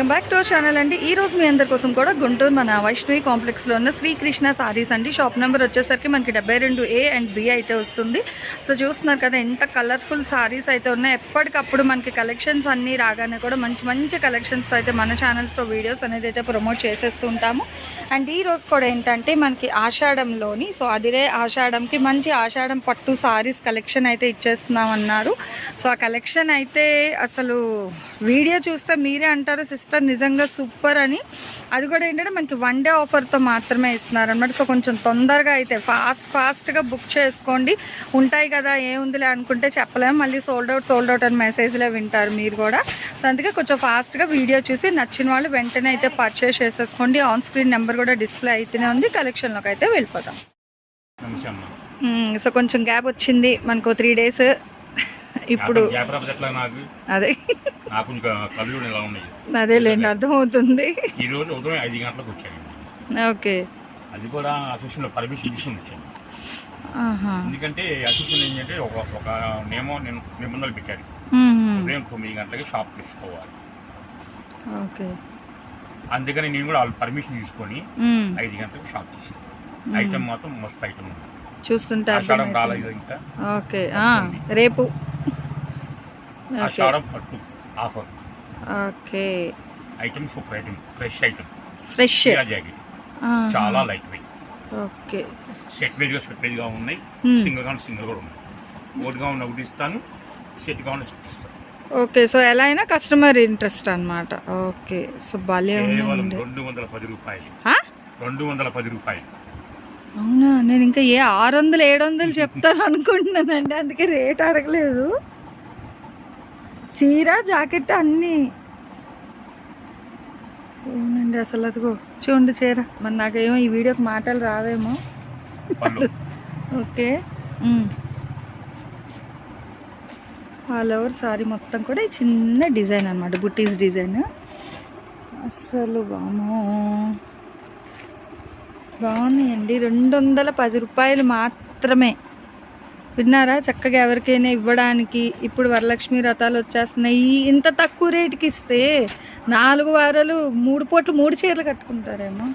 welcome back to our channel అండి. ఈ రోజు మీ అందరి కోసం కూడా గుంటూరు మన వైష్ణవి కాంప్లెక్స్లో ఉన్న శ్రీకృష్ణ సారీస్ అండి. షాప్ నెంబర్ వచ్చేసరికి మనకి డెబ్బై రెండు ఏ అండ్ బి అయితే వస్తుంది. సో చూస్తున్నారు కదా ఎంత కలర్ఫుల్ సారీస్ అయితే ఉన్నాయి. ఎప్పటికప్పుడు మనకి కలెక్షన్స్ అన్నీ రాగానే కూడా మంచి మంచి కలెక్షన్స్ అయితే మన ఛానల్స్లో వీడియోస్ అనేది అయితే ప్రమోట్ చేసేస్తూ ఉంటాము. అండ్ ఈ రోజు కూడా ఏంటంటే మనకి ఆషాఢంలోని సో అదిరే ఆషాఢంకి మంచి ఆషాఢం పట్టు సారీస్ కలెక్షన్ అయితే ఇచ్చేస్తున్నాం అన్నారు సో ఆ కలెక్షన్ అయితే అసలు వీడియో చూస్తే మీరే అంటారు సిస్టర్ నిజంగా సూపర్ అని. అది కూడా ఏంటంటే మనకి వన్ డే ఆఫర్తో మాత్రమే ఇస్తున్నారు అనమాట సో కొంచెం తొందరగా అయితే ఫాస్ట్ ఫాస్ట్గా బుక్ చేసుకోండి. ఉంటాయి కదా ఏముందిలే అనుకుంటే చెప్పలేము మళ్ళీ సోల్డ్ అవుట్ సోల్డ్ అవుట్ అని మెసేజ్లో వింటారు మీరు కూడా. సో అందుకే కొంచెం ఫాస్ట్గా వీడియో చూసి నచ్చిన వాళ్ళు వెంటనే అయితే పర్చేస్ చేసేసుకోండి. ఆన్ స్క్రీన్ నెంబర్ కూడా డిస్ప్లే అయితేనే ఉంది. కలెక్షన్లోకి అయితే వెళ్ళిపోతాం సో కొంచెం గ్యాప్ వచ్చింది. మనకు త్రీ డేస్ ఇప్పుడు అదే. నాకు ఇంకా కళ్ళు కూడా ఇలా ఉన్నాయి అదేలేండి అర్థమవుతుంది. ఈ రోజు ఉదయం ఐదు గంటలకు వచ్చాను. ఓకే. అది కూడా అసోసియేషన్లో పర్మిషన్ తీసుకుని వచ్చాను. ఎందుకంటే అసోసియేషన్ ఏంటంటే ఒక ఒక నియమం నేను నిబంధనలు పెట్టారు. ఉదయం తొమ్మిది గంటలకి షాప్ తీసుకోవాలి. ఓకే. అందుకని నేను కూడా వాళ్ళు పర్మిషన్ తీసుకొని. ఐదు గంటలకు షాప్ తీసాను ఐటమ్ మాత్రం మస్తు ఐటమ్ ఉంది. చూస్తుంటే ఆషాఢం అర్థమవుతుంది. కాలేదు ఇంకా. ఓకే. రేపు. పట్టు offer okay. Item super item fresh item fresh jacket చాలా లైట్ వెయిట్ ఓకే. సెట్ వేజ్గా సెట్ వేజ్గా ఉన్నాయి. Hmm. సింగిల్ కావాలి సింగిల్ కూడా ఉన్నాయి. ఉన్న ఒకటి ఇస్తాను సెట్ కావాలి సెట్ ఇస్తాను. ఓకే సో ఎలా అయినా కస్టమర్ ఇంట్రెస్ట్ అన్నమాట. ఓకే సో భలే రెండు వందల పది రూపాయలు? రెండు వందల పది రూపాయలు. అవునా? నేను ఇంకా ఏ ఆరు వందలు ఏడు వందలు చెప్తాను అనుకుంటున్నానండి. అందుకే రేట్ అడగలేదు. చీర జాకెట్ అన్నీ. అవునండి అసలు అదిగో చూడండి చీర. మరి నాకేమో ఈ వీడియోకి మాటలు రావేమో. ఓకే. ఆల్ ఓవర్ సారీ మొత్తం కూడా ఈ చిన్న డిజైన్ అనమాట బుటీస్ డిజైన్. అసలు బామో బాగున్నాయండి. రెండు వందల పది రూపాయలు మాత్రమే. విన్నారా? చక్కగా ఎవరికైనా ఇవ్వడానికి ఇప్పుడు వరలక్ష్మి రథాలు వచ్చేస్తున్నాయి. ఇంత తక్కువ రేటుకి ఇస్తే నాలుగు వారాలు మూడు పూట్లు మూడు చీరలు కట్టుకుంటారేమో.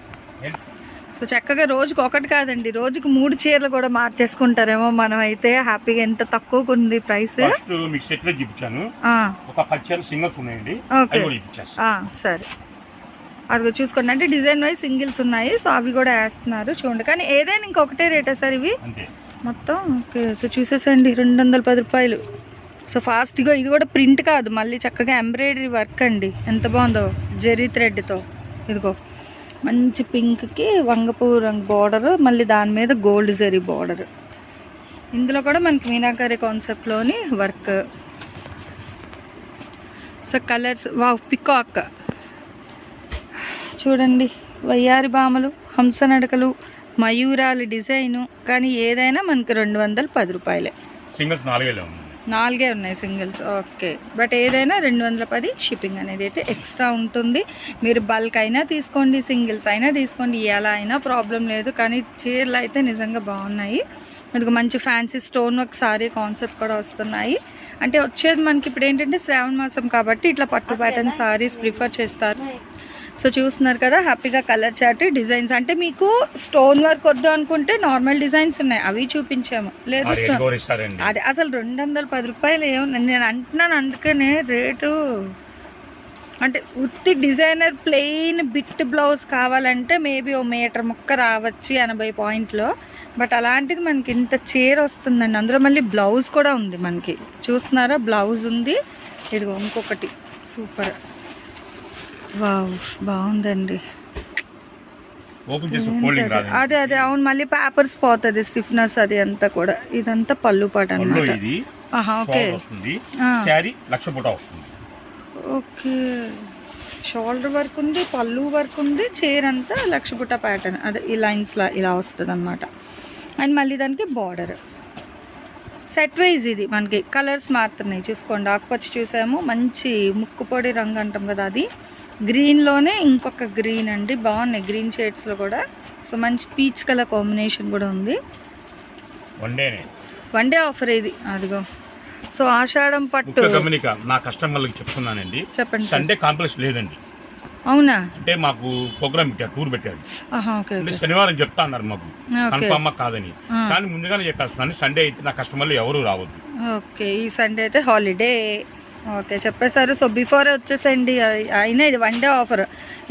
సో చక్కగా రోజుకి ఒకటి కాదండి రోజుకి మూడు చీరలు కూడా మార్చేసుకుంటారేమో మనం అయితే హ్యాపీగా ఎంత తక్కువగా ఉంది ప్రైస్? మీకు సెట్ ఒక సింగిల్స్ ఉన్నాయండి. సరే. అదిగో చూసుకోండి. అంటే డిజైన్ వైజ్ సింగిల్స్ ఉన్నాయి. సో అవి కూడా వేస్తున్నారు. చూడండి. కానీ ఏదైనా ఇంకొకటే రేటా సార్ ఇవి? అంతే. మొత్తం ఓకే. సో చూసేసండి రెండు వందల పది రూపాయలు. సో ఫాస్ట్గా ఇది కూడా ప్రింట్ కాదు మళ్ళీ చక్కగా ఎంబ్రాయిడరీ వర్క్ అండి. ఎంత బాగుందో జెరీ థ్రెడ్తో ఇదిగో మంచి పింక్కి వంగపూ రంగు బార్డర్ మళ్ళీ దాని మీద గోల్డ్ జెరీ బార్డర్ ఇందులో కూడా మనకి మీనాకారి కాన్సెప్ట్లోని వర్క్ సో కలర్స్ వా పికాక్ చూడండి వయ్యారి బామలు హంస నడకలు మయూరాలు డిజైను కానీ ఏదైనా మనకి రెండు వందల పది రూపాయలే. సింగిల్స్ నాలుగేలే ఉంది నాలుగే ఉన్నాయి సింగిల్స్ ఓకే. బట్ ఏదైనా రెండు వందల పది షిప్పింగ్ అనేది అయితే ఎక్స్ట్రా ఉంటుంది. మీరు బల్క్ అయినా తీసుకోండి సింగిల్స్ అయినా తీసుకోండి ఎలా అయినా ప్రాబ్లం లేదు. కానీ చీరలు అయితే నిజంగా బాగున్నాయి. ఇది మంచి fancy stone work sari concept కూడా వస్తున్నాయి. అంటే వచ్చేది మనకి ఇప్పుడు ఏంటంటే శ్రావణ మాసం కాబట్టి ఇట్లా పట్టు ప్యాటర్న్ సారీస్ ప్రిఫర్ చేస్తారు. సో చూస్తున్నారు కదా హ్యాపీగా కలర్ చార్ట్ డిజైన్స్. అంటే మీకు స్టోన్ వర్క్ వద్దు అనుకుంటే నార్మల్ డిజైన్స్ ఉన్నాయి. అవి చూపించాము. లేదు స్టోన్. అది అసలు రెండు వందల పది రూపాయలు ఏమన్నా నేను అంటున్నాను అందుకనే రేటు. అంటే ఉత్తి డిజైనర్ ప్లెయిన్ బిట్ బ్లౌజ్ కావాలంటే మేబీ ఓ మీటర్ ముక్క రావచ్చు ఎనభై పాయింట్లో. బట్ అలాంటిది మనకి ఇంత చీర వస్తుందండి. అందులో మళ్ళీ బ్లౌజ్ కూడా ఉంది మనకి. చూస్తున్నారా? బ్లౌజ్ ఉంది. ఇదిగో ఇంకొకటి. సూపర్. వావ్ బాగుందండి. ఓపెన్ చేసి ఫోల్డింగ్ రాదు అదే అదే అవును మళ్ళీ పేపర్స్ పోతుంది స్టిఫ్నెస్ అది అంతా కూడా. ఇదంతా పళ్ళు పాట అనమాట ఇది ఓకే. వస్తుంది. శారీ లక్ష పూట వస్తుంది. ఓకే. షోల్డర్ వర్క్ ఉంది పళ్ళు వర్క్ ఉంది చీర అంతా లక్ష బుట్ట ప్యాటర్న్ అదే ఈ లైన్స్లా ఇలా వస్తుంది అనమాట అండ్ మళ్ళీ దానికి బార్డర్ సెట్ వైజ్ ఇది మనకి. కలర్స్ మారుతున్నాయి చూసుకోండి ఆకుపచ్చి చూసాము. మంచి ముక్కు పొడి రంగు అంటాం కదా అది. గ్రీన్లోనే ఇంకొక గ్రీన్ అండి. బాగున్నాయి గ్రీన్ షేడ్స్లో కూడా. సో మంచి పీచ్ కలర్ కాంబినేషన్ కూడా ఉంది. వన్ డే ఆఫర్ ఇది. అదిగో. సో ఆషాఢం పట్టు. గమనిక నా కస్టమర్లకు చెప్తున్నానండి. చెప్పండి. సండే కాంప్లెక్స్ లేదండి. అవునా? అంటే మాకు ప్రోగ్రామ్ పెట్టారు టూర్ పెట్టారు. శనివారం చెప్తా అన్నారు మాకు. కన్ఫామ్ కాదని. కానీ ముందుగానే చెప్పేస్తున్నాను సండే అయితే నా కస్టమర్లు ఎవరు రావద్దు. ఓకే ఈ సండే అయితే హాలిడే ఓకే చెప్పేశారు. సో బిఫోరే వచ్చేసండి అయినా ఇది వన్ డే ఆఫర్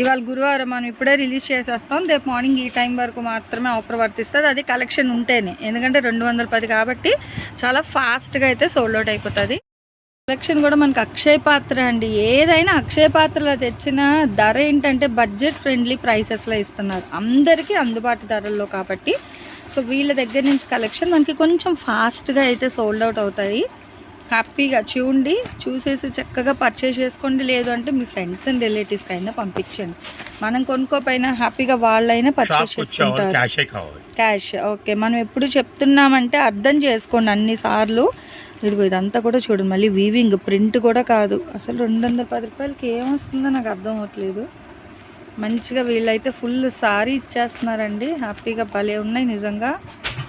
ఇవాళ గురువారం మనం ఇప్పుడే రిలీజ్ చేసేస్తాం. రేపు మార్నింగ్ ఈ టైం వరకు మాత్రమే ఆఫర్ వర్తిస్తుంది. అది కలెక్షన్ ఉంటేనే. ఎందుకంటే రెండు వందల పది కాబట్టి చాలా ఫాస్ట్గా అయితే సోల్డ్ అవుట్ అయిపోతుంది. కలెక్షన్ కూడా మనకి అక్షయ పాత్ర అండి. ఏదైనా అక్షయ పాత్రలో తెచ్చిన ధర ఏంటంటే బడ్జెట్ ఫ్రెండ్లీ ప్రైసెస్లో ఇస్తున్నారు. అందరికీ అందుబాటు ధరల్లో కాబట్టి. సో వీళ్ళ దగ్గర నుంచి కలెక్షన్ మనకి కొంచెం ఫాస్ట్గా అయితే సోల్డ్ అవుట్ అవుతాయి. హ్యాపీగా చూడండి చూసేసి చక్కగా పర్చేస్ చేసుకోండి. లేదు అంటే మీ ఫ్రెండ్స్ అండ్ రిలేటివ్స్కి అయినా పంపించండి. మనం కొనుక్కోపోయినా హ్యాపీగా వాళ్ళైనా పర్చేస్ చేసుకుంటారు. క్యాషే ఓకే. మనం ఎప్పుడు చెప్తున్నామంటే అర్థం చేసుకోండి అన్ని సార్లు. ఇదిగో ఇదంతా కూడా చూడండి. మళ్ళీ వీవింగ్ ప్రింట్ కూడా కాదు. అసలు రెండు వందల పది రూపాయలకి ఏమొస్తుందో నాకు అర్థం అవ్వట్లేదు. మంచిగా వీళ్ళైతే ఫుల్ సారీ ఇచ్చేస్తున్నారండి. హ్యాపీగా భలే ఉన్నాయి నిజంగా.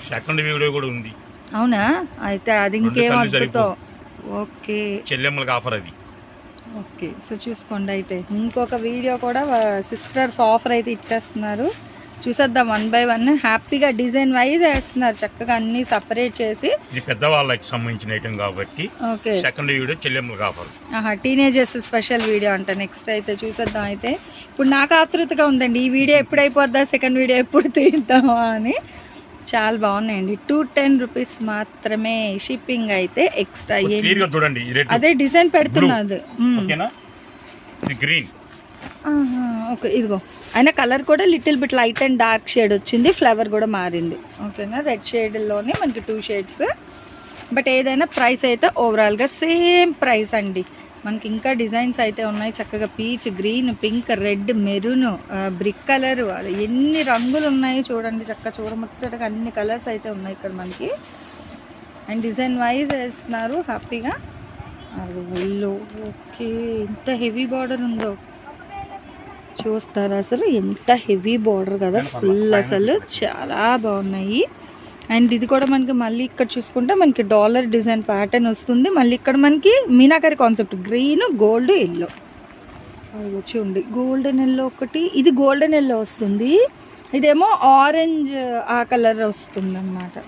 సెకండ్ వీడియో కూడా ఉంది. అవునా? అయితే అది ఇంకేం అద్భుతం. ఓకే. చెల్లెమ్మలకు ఆఫర్ అది. ఓకే. సో చూసుకోండి అయితే. ఇంకొక వీడియో కూడా సిస్టర్స్ ఆఫర్ అయితే ఇచ్చేస్తున్నారు. చూసేద్దాం వన్ బై వన్. హ్యాపీగా డిజైన్ వైజ్ వేస్తున్నారు. చక్కగా అన్ని సపరేట్ చేసి. ఇది పెద్దవాళ్ళకి సంబంధించిన ఐటమ్ కాబట్టి ఓకే. సెకండ్ వీడియో చెల్లెమ్మలకు ఆఫర్ ఆహా టీనేజర్స్ స్పెషల్ వీడియో అంట. నెక్స్ట్ అయితే చూసేద్దాం అయితే. ఇప్పుడు నాకు ఆతృతగా ఉందండి. ఈ వీడియో ఎప్పుడు అయిపోద్దా సెకండ్ వీడియో ఎప్పుడు తీద్దామా అని. చాలా బాగున్నాయండి. టూ టెన్ రూపీస్ మాత్రమే షిప్పింగ్ అయితే ఎక్స్ట్రా చూడండి. అదే డిజైన్ పెడుతున్నది గ్రీన్ ఓకే ఇదిగో. అయినా కలర్ కూడా little bit light and dark shade వచ్చింది. ఫ్లవర్ కూడా మారింది. ఓకేనా? రెడ్ షేడ్లోనే మనకి టూ షేడ్స్ బట్ ఏదైనా ప్రైస్ అయితే ఓవరాల్గా సేమ్ ప్రైస్ అండి. మనకి ఇంకా డిజైన్స్ అయితే ఉన్నాయి. చక్కగా peach green pink red maroon brick colour ఎన్ని రంగులు ఉన్నాయి చూడండి. చక్కగా చూడముచ్చటగా అన్ని కలర్స్ అయితే ఉన్నాయి ఇక్కడ మనకి. అండ్ డిజైన్ వైజ్ వేస్తున్నారు హ్యాపీగా. అది ఒళ్ళు ఓకే. ఎంత హెవీ బార్డర్ ఉందో. చూస్తారా అసలు? ఎంత హెవీ బార్డర్ కదా. ఫుల్ అసలు చాలా బాగున్నాయి. అండ్ ఇది కూడా మనకి మళ్ళీ ఇక్కడ చూసుకుంటే మనకి డాలర్ డిజైన్ ప్యాటర్న్ వస్తుంది. మళ్ళీ ఇక్కడ మనకి meenakari concept green gold yellow. అది చూడండి గోల్డెన్ ఎల్లో ఒకటి. ఇది గోల్డెన్ ఎల్లో వస్తుంది. ఇదేమో ఆరెంజ్ ఆ కలర్ వస్తుంది అనమాట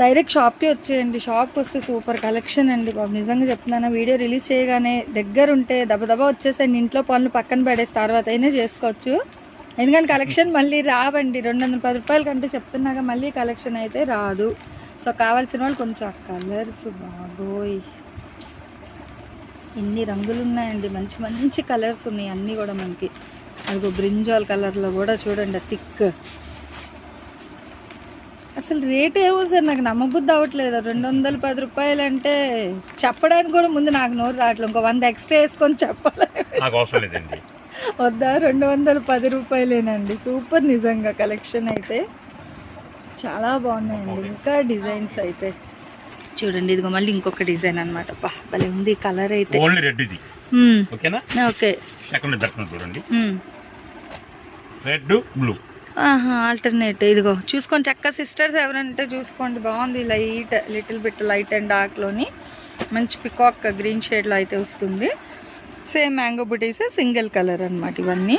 డైరెక్ట్ షాప్కి వచ్చేయండి. షాప్కి వస్తే సూపర్ కలెక్షన్ అండి బాబు. నిజంగా చెప్తున్నాను వీడియో రిలీజ్ చేయగానే దగ్గర ఉంటే దబదబా వచ్చేసాయండి. ఇంట్లో పనులు పక్కన పడేసి తర్వాత అయినా చేసుకోవచ్చు. ఎందుకంటే కలెక్షన్ మళ్ళీ రావండి. రెండు వందల పది రూపాయల కంటే చెప్తున్నాగా మళ్ళీ కలెక్షన్ అయితే రాదు. సో కావాల్సిన వాళ్ళు కొంచెం కలర్స్ బాబోయ్. ఎన్ని రంగులు ఉన్నాయండి మంచి మంచి కలర్స్ ఉన్నాయి. అన్నీ కూడా మనకి. అదిగో బ్రింజాల్ కలర్లో కూడా చూడండి థిక్. అసలు రేట్ ఏమో సార్ నాకు నమ్మబుద్ధి అవ్వట్లేదు. రెండు వందల పది రూపాయలు అంటే చెప్పడానికి కూడా ముందు నాకు నోరు రావట్లేదు. ఇంకో వంద ఎక్స్ట్రా వేసుకొని చెప్పాలి. వద్దా? రెండు వందల పది రూపాయలేనండి. సూపర్ నిజంగా కలెక్షన్ అయితే. చాలా బాగున్నాయండి. ఇంకా డిజైన్స్ అయితే. చూడండి ఇదిగో మళ్ళీ ఇంకొక డిజైన్ అనమాట బా భలే ఉంది కలర్ అయితే. ఓన్లీ రెడ్ ఇది. మ్మ్. ఓకేనా? ఓకే. సెకండ్ దర్శనం చూడండి. మ్మ్. Red blue. ఆహా ఆల్టర్నేట్. ఇదిగో చూసుకోండి చక్క సిస్టర్స్ ఎవరంటే చూసుకోండి. బాగుంది light little bit light and డార్క్లోని మంచి పికాక్ గ్రీన్ షేడ్లో అయితే వస్తుంది. సేమ్ మ్యాంగో బుటీస్ సింగిల్ కలర్ అన్నమాట ఇవన్నీ.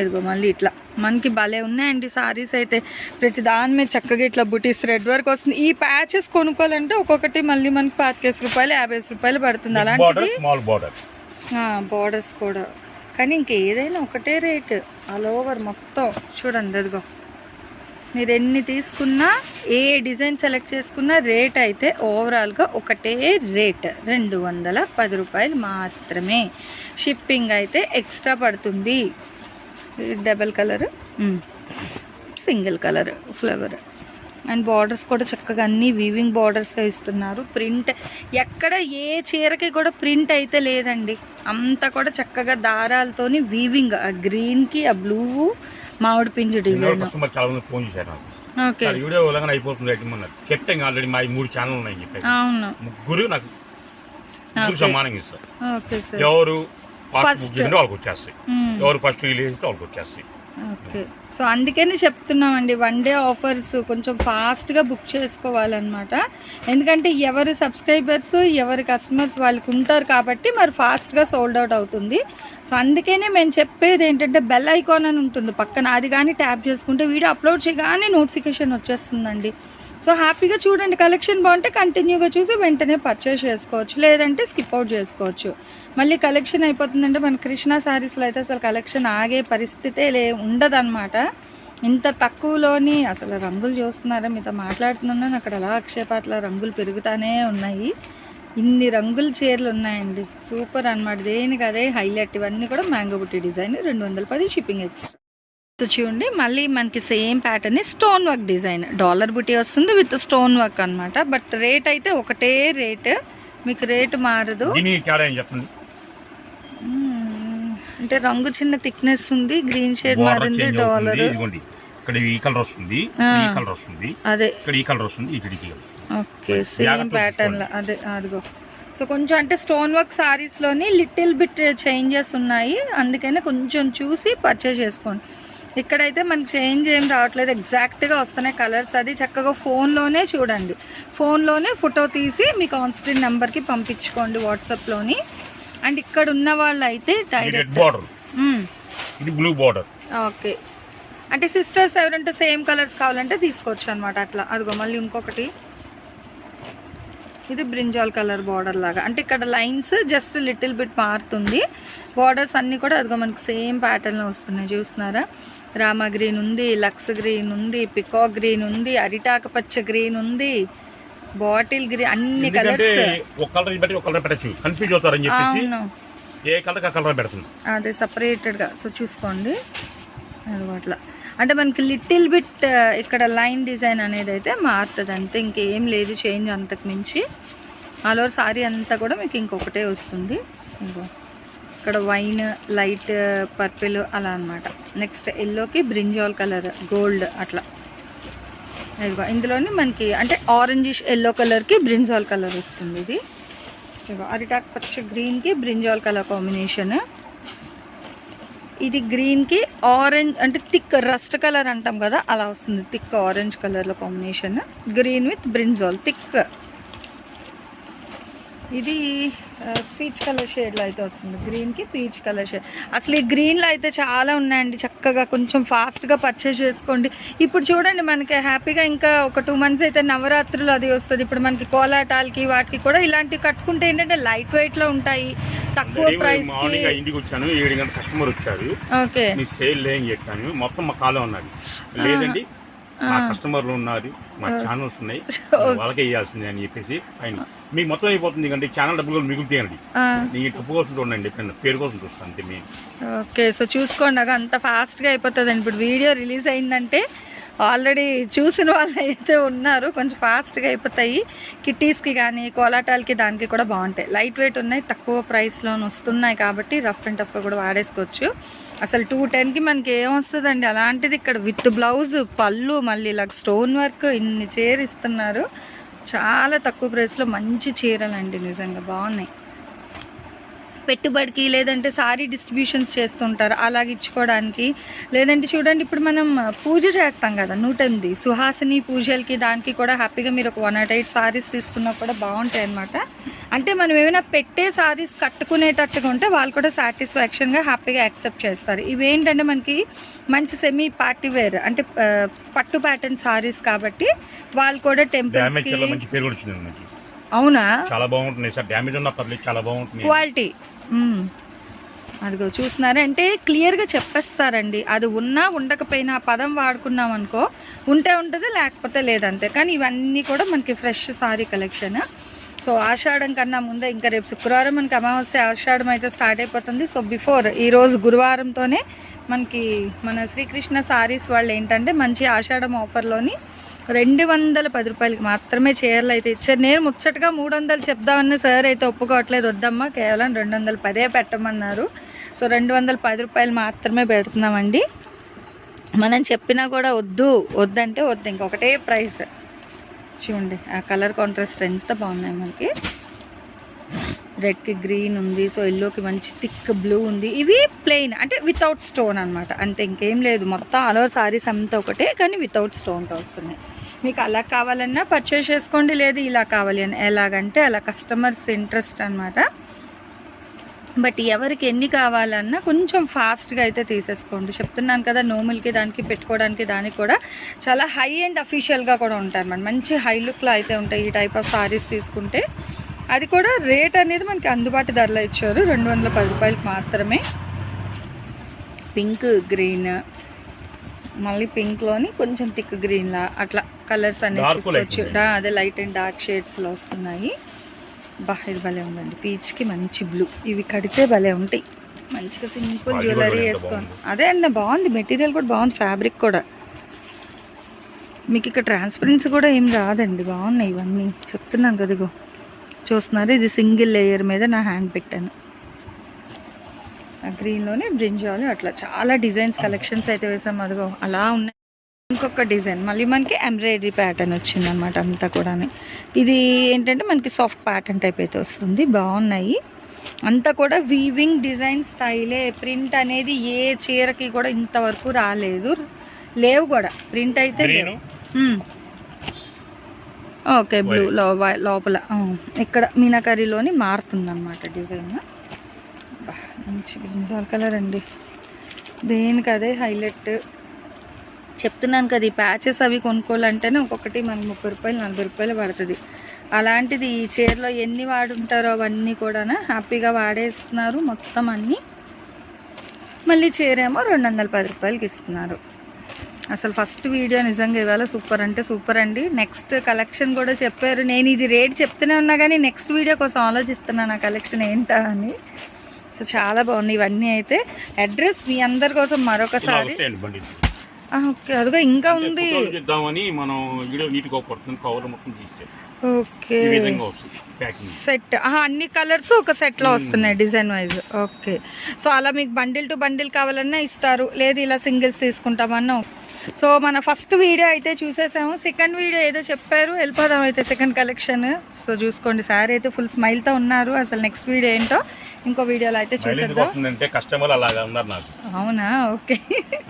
ఇదిగో మళ్ళీ ఇట్లా. మనకి భలే ఉన్నాయండి సారీస్ అయితే. ప్రతి దాని మీద చక్కగా ఇట్లా బుటీస్ రెడ్ వర్క్ వస్తుంది. ఈ ప్యాచెస్ కొనుక్కోవాలంటే ఒక్కొక్కటి మళ్ళీ మనకి పాతికేసి రూపాయలు యాభై రూపాయలు పడుతుంది. అలాంటిది బార్డర్ బార్డర్స్ కూడా. కానీ ఇంకేదైనా ఒకటే రేట్. ఆల్ ఓవర్ మొత్తం. చూడండి అదిగో. మీరు ఎన్ని తీసుకున్నా ఏ డిజైన్ సెలెక్ట్ చేసుకున్నా రేట్ అయితే ఓవరాల్గా ఒకటే రేట్. రెండు వందల పది రూపాయలు మాత్రమే. షిప్పింగ్ అయితే ఎక్స్ట్రా పడుతుంది. Double colour single colour flower. And borders కూడా చక్కగా అన్ని వీవింగ్ బార్డర్స్ ఇస్తున్నారు. ప్రింట్ ఎక్కడ ఏ చీరకి కూడా ప్రింట్ అయితే లేదండి. అంతా కూడా చక్కగా దారాలతోని వీవింగ్ ఆ గ్రీన్కి ఆ బ్లూ మామిడి పింజు డిజైన్ కస్టమర్ చాలా మంది ఫోన్ చేశారు నాకు. ఓకే. వీడియో ఉల్లంఘన అయిపోతుంది అన్నారు చెప్పాం ఆల్రెడీ మా మూడు ఛానల్ ఉన్నాయని చెప్పారు అవును. ముగ్గురు నాకు ముగ్గురు. సమానంగా ఇస్తారు. Okay sir. ఎవరు వాళ్ళకి వచ్చేస్తాయి. ఎవరు ఫస్ట్ రిలీజ్ వాళ్ళకి వచ్చేస్తాయి. ఓకే. సో అందుకనే చెప్తున్నామండి వన్ డే ఆఫర్స్ కొంచెం ఫాస్ట్గా బుక్ చేసుకోవాలన్నమాట. ఎందుకంటే ఎవరు సబ్స్క్రైబర్స్ ఎవరి కస్టమర్స్ వాళ్ళకి ఉంటారు కాబట్టి మరి ఫాస్ట్గా సోల్డ్ అవుట్ అవుతుంది. సో అందుకనే మేము చెప్పేది ఏంటంటే బెల్ ఐకాన్ అని ఉంటుంది పక్కన. అది కానీ ట్యాప్ చేసుకుంటే వీడియో అప్లోడ్ చేయగానే నోటిఫికేషన్ వచ్చేస్తుందండి. సో హ్యాపీగా చూడండి కలెక్షన్ బాగుంటే కంటిన్యూగా చూసి వెంటనే పర్చేస్ చేసుకోవచ్చు. లేదంటే స్కిప్ అవుట్ చేసుకోవచ్చు. మళ్ళీ కలెక్షన్ అయిపోతుందంటే మన కృష్ణ శారీస్లో అయితే అసలు కలెక్షన్ ఆగే పరిస్థితే లే ఉండదన్నమాట. ఇంత తక్కువలోని అసలు రంగులు చూస్తున్నారా? మీతో మాట్లాడుతున్నాను. అక్కడ అలా అక్షయపాట్ల రంగులు పెరుగుతానే ఉన్నాయి. ఇన్ని రంగుల చీరలు ఉన్నాయండి. సూపర్ అన్నమాట. దేనికి అదే హైలైట్ ఇవన్నీ కూడా మ్యాంగో బుట్టి డిజైన్ రెండు వందల పది షిప్పింగ్ ఎక్స్ట్రా సో చూడండి. మళ్ళీ మనకి same pattern stone work design. Dollar బుట్టి వస్తుంది విత్ స్టోన్ వర్క్ అన్నమాట. బట్ రేట్ అయితే ఒకటే రేట్. మీకు రేట్ మారదు. అంటే రంగు చిన్న థిక్నెస్ ఉంది గ్రీన్ షేడ్ మారింది డాలర్ అవుతుంది. ఇదిగోండి. ఇక్కడ ఈ కలర్ వస్తుంది ఆ. ఈ కలర్ వస్తుంది అదే. ఇక్కడ ఈ కలర్ వస్తుంది ఓకే సేమ్ ప్యాటర్న్ అదే అదిగో. సో కొంచెం అంటే స్టోన్ వర్క్ సారీస్లోని లిటిల్ బిట్ చేంజెస్ ఉన్నాయి. అందుకనే కొంచెం చూసి పర్చేస్ చేసుకోండి. ఇక్కడైతే మనకి చేంజ్ ఏం రావట్లేదు. ఎగ్జాక్ట్గా వస్తున్నాయి కలర్స్ అది చక్కగా ఫోన్లోనే చూడండి. ఫోన్లోనే ఫోటో తీసి మీకు ఆన్ స్క్రీన్ నెంబర్కి పంపించుకోండి వాట్సాప్లోని అండ్ ఇక్కడ ఉన్న వాళ్ళు అయితే డైరెక్ట్ బార్డర్ ఇది బ్లూ బార్డర్ ఓకే అంటే సిస్టర్స్ ఎవరంటే సేమ్ కలర్స్ కావాలంటే తీసుకోవచ్చు అనమాట అట్లా. అదిగో మళ్ళీ ఇంకొకటి. ఇది బ్రింజాల్ కలర్ బార్డర్ లాగా. అంటే ఇక్కడ లైన్స్ జస్ట్ లిటిల్ బిట్ మారుతుంది. బార్డర్స్ అన్నీ కూడా అదిగో మనకి సేమ్ ప్యాటర్న్లో వస్తున్నాయి. చూస్తున్నారా? రామా గ్రీన్ ఉంది లక్స్ గ్రీన్ ఉంది పికాక్ గ్రీన్ ఉంది అరిటాక పచ్చ గ్రీన్ ఉంది బాటిల్ గ్రీన్ అన్ని కలర్స్ ఒక కలర్ బట్టి ఒక కలర్ పెట్టచ్చు. కన్ఫ్యూజ్ అవుతారని చెప్పేసి అవును. ఏ కలర్ ఆ కలర్ పెడుతుంది. అదే సపరేటెడ్గా సో చూసుకోండి. అది అట్లా అంటే మనకి లిటిల్ బిట్ ఇక్కడ లైన్ డిజైన్ అనేది అయితే మారుతుంది అంతే. ఇంకేం లేదు చేంజ్ అంతకు మించి. ఆల్ ఓవర్ సారీ అంతా కూడా మీకు ఇంకొకటే వస్తుంది. ఇంకో ఇక్కడ వైన్ లైట్ పర్పుల్ అలా అన్నమాట. నెక్స్ట్ ఎల్లోకి బ్రింజాల్ కలర్ గోల్డ్ అట్లా. ఇదిగో ఇందులోని మనకి అంటే ఆరెంజిష్ ఎల్లో కలర్కి బ్రింజాల్ కలర్ వస్తుంది ఇది. ఇదిగో అరిటాక్ పచ్చ గ్రీన్కి బ్రింజాల్ కలర్ కాంబినేషన్ ఇది గ్రీన్కి ఆరెంజ్ అంటే థిక్ రస్ట్ కలర్ అంటాం కదా అలా వస్తుంది. థిక్ ఆరెంజ్ కలర్లో combination green with brinjal thick ఇది పీచ్ కలర్ షేడ్లో అయితే వస్తుంది. గ్రీన్కి పీచ్ కలర్ షేడ్ అసలు ఈ గ్రీన్లో అయితే చాలా ఉన్నాయండి. చక్కగా కొంచెం ఫాస్ట్గా పర్చేస్ చేసుకోండి. ఇప్పుడు చూడండి మనకి హ్యాపీగా ఇంకా ఒక టూ మంత్స్ అయితే నవరాత్రులు అది వస్తుంది. ఇప్పుడు మనకి కోలాటాలకి వాటికి కూడా ఇలాంటివి కట్టుకుంటే ఏంటంటే లైట్ వెయిట్లో ఉంటాయి. తక్కువ మార్నింగ్ ఇంటికి వచ్చాను. ఏడు గంటల కస్టమర్ వచ్చారు. ఓకే. సేల్ లేని చెప్పాను మొత్తం మా కాలం ఉన్నది. లేదండి మా కస్టమర్లు ఉన్నారు మా ఛానల్స్ ఉన్నాయి. వాళ్ళకే ఇవ్వాల్సింది అని చెప్పేసి ఆయన మీకు మొత్తం అయిపోతుంది కంటే ఛానల్ డబ్బులు కూడా మిగులుతాయండి నేను డబ్బు కోసం చూడండి పేరు కోసం చూస్తాను అంతే మేము ఓకే సో చూసుకోండి. అగ అంత ఫాస్ట్గా అయిపోతుందండి. ఇప్పుడు వీడియో రిలీజ్ అయిందంటే ఆల్రెడీ చూసిన వాళ్ళు అయితే ఉన్నారు. కొంచెం ఫాస్ట్గా అయిపోతాయి. కిట్టీస్కి కానీ కోలాటాలకి దానికి కూడా బాగుంటాయి. లైట్ వెయిట్ ఉన్నాయి తక్కువ ప్రైస్లో వస్తున్నాయి కాబట్టి రఫ్ అండ్ టఫ్గా కూడా వాడేసుకోవచ్చు. అసలు టూ టెన్కి మనకి ఏమొస్తుందండి అలాంటిది ఇక్కడ విత్ బ్లౌజ్ పళ్ళు మళ్ళీ ఇలా స్టోన్ వర్క్ ఇన్ని చీర ఇస్తున్నారు. చాలా తక్కువ ప్రైస్లో మంచి చీరలండి నిజంగా బాగున్నాయి. పెట్టుబడికి లేదంటే సారీ డిస్ట్రిబ్యూషన్స్ చేస్తుంటారు అలాగ ఇచ్చుకోవడానికి. లేదంటే చూడండి ఇప్పుడు మనం పూజ చేస్తాం కదా నూట ఎనిమిది సుహాసిని పూజలకి దానికి కూడా హ్యాపీగా మీరు ఒక వన్ నాట్ ఎయిట్ సారీస్ తీసుకున్నా కూడా బాగుంటాయి అనమాట అంటే మనం ఏమైనా పెట్టే సారీస్ కట్టుకునేటట్టుగా ఉంటే వాళ్ళు కూడా సాటిస్ఫాక్షన్గా హ్యాపీగా యాక్సెప్ట్ చేస్తారు. ఇవేంటంటే మనకి మంచి సెమీ పార్టీ వేర్ అంటే పట్టు ప్యాటర్న్ సారీస్ కాబట్టి వాళ్ళు కూడా టెంపుల్స్కి అవునా? చాలా బాగుంటున్నాయి సార్. డ్యామేజ్ ఉన్న పర్లేదు చాలా బాగుంటుంది క్వాలిటీ. అదిగో చూస్తున్నారంటే క్లియర్గా చెప్పేస్తారండి. అది ఉన్నా ఉండకపోయినా ఆ పదం వాడుకున్నాం అనుకో ఉంటే ఉంటుంది లేకపోతే లేదంతే. కానీ ఇవన్నీ కూడా మనకి ఫ్రెష్ సారీ కలెక్షన్. సో ఆషాఢం కన్నా ముందే ఇంకా రేపు శుక్రవారం మనకి అమావాస్య ఆషాఢం అయితే స్టార్ట్ అయిపోతుంది. సో బిఫోర్ ఈరోజు గురువారంతోనే మనకి మన శ్రీకృష్ణ సారీస్ వాళ్ళు ఏంటంటే మంచి ఆషాఢం ఆఫర్లోని రెండు వందల పది రూపాయలకి మాత్రమే చీరలు అయితే ఇచ్చారు. నేను ముచ్చటగా మూడు వందలు చెప్దామని సార్ అయితే ఒప్పుకోవట్లేదు. వద్దమ్మా కేవలం రెండు వందల పదే పెట్టమన్నారు. సో రెండు వందల పది రూపాయలు మాత్రమే పెడుతున్నామండి. మనం చెప్పినా కూడా వద్దు వద్దంటే వద్దు. ఇంకొకటే ప్రైస్. చూడండి ఆ కలర్ కాంట్రాస్ట్ ఎంత బాగున్నాయి మనకి. రెడ్కి గ్రీన్ ఉంది సో ఎల్లోకి మంచి థిక్ బ్లూ ఉంది. ఇవి ప్లెయిన్ అంటే వితౌట్ స్టోన్ అనమాట అంతే ఇంకేం లేదు. మొత్తం ఆల్ ఓవర్ సారీస్ అంతా ఒకటే కానీ వితౌట్ స్టోన్తో వస్తున్నాయి. మీకు అలా కావాలన్నా పర్చేస్ చేసుకోండి లేదు ఇలా కావాలి అని. ఎలాగంటే అలా కస్టమర్స్ ఇంట్రెస్ట్ అనమాట బట్ ఎవరికి ఎన్ని కావాలన్నా కొంచెం ఫాస్ట్గా అయితే తీసేసుకోండి. చెప్తున్నాను కదా నోములకి దానికి పెట్టుకోవడానికి దానికి కూడా చాలా హై అండ్ అఫీషియల్గా కూడా ఉంటారు మన మంచి హై లుక్లో అయితే ఉంటాయి ఈ టైప్ ఆఫ్ సారీస్ తీసుకుంటే. అది కూడా రేట్ అనేది మనకి అందుబాటు ధరలో ఇచ్చారు. రెండు వందల పది రూపాయలకి మాత్రమే. పింక్ గ్రీన్ మళ్ళీ పింక్లోని కొంచెం థిక్ గ్రీన్లా అట్లా. కలర్స్ అన్ని డా- అదే లైట్ అండ్ డార్క్ షేడ్స్లో వస్తున్నాయి. బా ఇది భలే ఉందండి. పీచ్కి మంచి బ్లూ ఇవి కడితే భలే ఉంటాయి. మంచిగా సింపుల్ జ్యువెలరీ వేసుకోండి. అదే అండి బాగుంది. మెటీరియల్ కూడా బాగుంది. ఫ్యాబ్రిక్ కూడా. మీకు ఇక్కడ ట్రాన్స్పరెన్సీ కూడా ఏం రాదండి. బాగున్నాయి ఇవన్నీ. చెప్తున్నాను కదా ఇగో. చూస్తున్నారు? ఇది సింగిల్ లేయర్ మీద నా హ్యాండ్ పెట్టాను. ఆ గ్రీన్లోనే బ్రింజాలు అట్లా. చాలా డిజైన్స్ కలెక్షన్స్ అయితే వేసాం. అదిగో అలా ఉన్నాయి. ఇంకొక డిజైన్. మళ్ళీ మనకి ఎంబ్రాయిడరీ ప్యాటర్న్ వచ్చింది అనమాట అంతా కూడా ఇది ఏంటంటే మనకి సాఫ్ట్ ప్యాటర్న్ టైప్ అయితే వస్తుంది. బాగున్నాయి. అంతా కూడా వీవింగ్ డిజైన్ స్టైలే ప్రింట్ అనేది ఏ చీరకి కూడా ఇంతవరకు రాలేదు. లేవు కూడా. ప్రింట్ అయితే. ఓకే బ్లూ లోపల. ఇక్కడ మీనాకరీలోని మారుతుంది అనమాట డిజైన్. బా, మంచి బ్రింజాల్ కలర్ అండి. దేనికి అదే హైలైట్. చెప్తున్నాను కదా ఈ ప్యాచెస్ అవి కొనుక్కోవాలంటేనే ఒక్కొక్కటి మనకి ముప్పై రూపాయలు నలభై రూపాయలు పడుతుంది. అలాంటిది ఈ చీరలో ఎన్ని వాడుంటారో అవన్నీ కూడా హ్యాపీగా వాడేస్తున్నారు మొత్తం అన్నీ. మళ్ళీ చీరేమో రెండు వందల పది రూపాయలకి ఇస్తున్నారు. అసలు ఫస్ట్ వీడియో నిజంగా ఇవాళ సూపర్ అంటే సూపర్ అండి. నెక్స్ట్ కలెక్షన్ కూడా చెప్పారు. నేను ఇది రేట్ చెప్తూనే ఉన్నా కానీ నెక్స్ట్ వీడియో కోసం ఆలోచిస్తున్నాను ఆ కలెక్షన్ ఏంటా అని. సో చాలా బాగున్నాయి. ఇవన్నీ అయితే అడ్రస్ మీ అందరి కోసం మరొకసారి ఓకే. అదిగో ఇంకా ఉంది. ఫోటోలు చేద్దామని మనం వీడియో నీట్గా పడుతుంది కవర్ మొత్తం తీసే ఓకే. సెట్. అన్ని కలర్స్ ఒక సెట్లో వస్తున్నాయి డిజైన్ వైజ్. ఓకే. సో అలా మీకు బండిల్ టు బండిల్ కావాలన్నా ఇస్తారు. లేదు ఇలా సింగిల్స్ తీసుకుంటామన్నా సో మన ఫస్ట్ వీడియో అయితే చూసేసాము. సెకండ్ వీడియో ఏదో చెప్పారు. వెళ్ళిపోదాం అయితే సెకండ్ కలెక్షన్. సో చూసుకోండి. సార్ అయితే ఫుల్ స్మైల్తో ఉన్నారు. అసలు నెక్స్ట్ వీడియో ఏంటో ఇంకో వీడియోలో అయితే చూసేద్దాం. కస్టమర్ అలాగా ఉన్నారు నాకు. అవునా? ఓకే.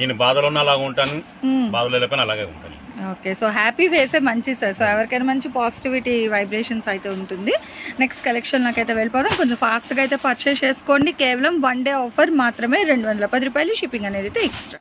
నేను బాధలో ఉన్న అలాగా ఉంటాను. మ్మ్. బాధలో వెళ్ళిపోయిన అలాగే ఉంటాను. ఓకే. సో హ్యాపీ ఫేసే మంచి సార్. సో ఎవరికైనా మంచి పాజిటివిటీ వైబ్రేషన్స్ అయితే ఉంటుంది. నెక్స్ట్ కలెక్షన్లోకి అయితే వెళ్ళిపోదాం. కొంచెం ఫాస్ట్గా అయితే పర్చేస్ చేసుకోండి. కేవలం వన్ డే ఆఫర్ మాత్రమే రెండు వందల పది రూపాయలు షిప్పింగ్ అనేది అయితే extra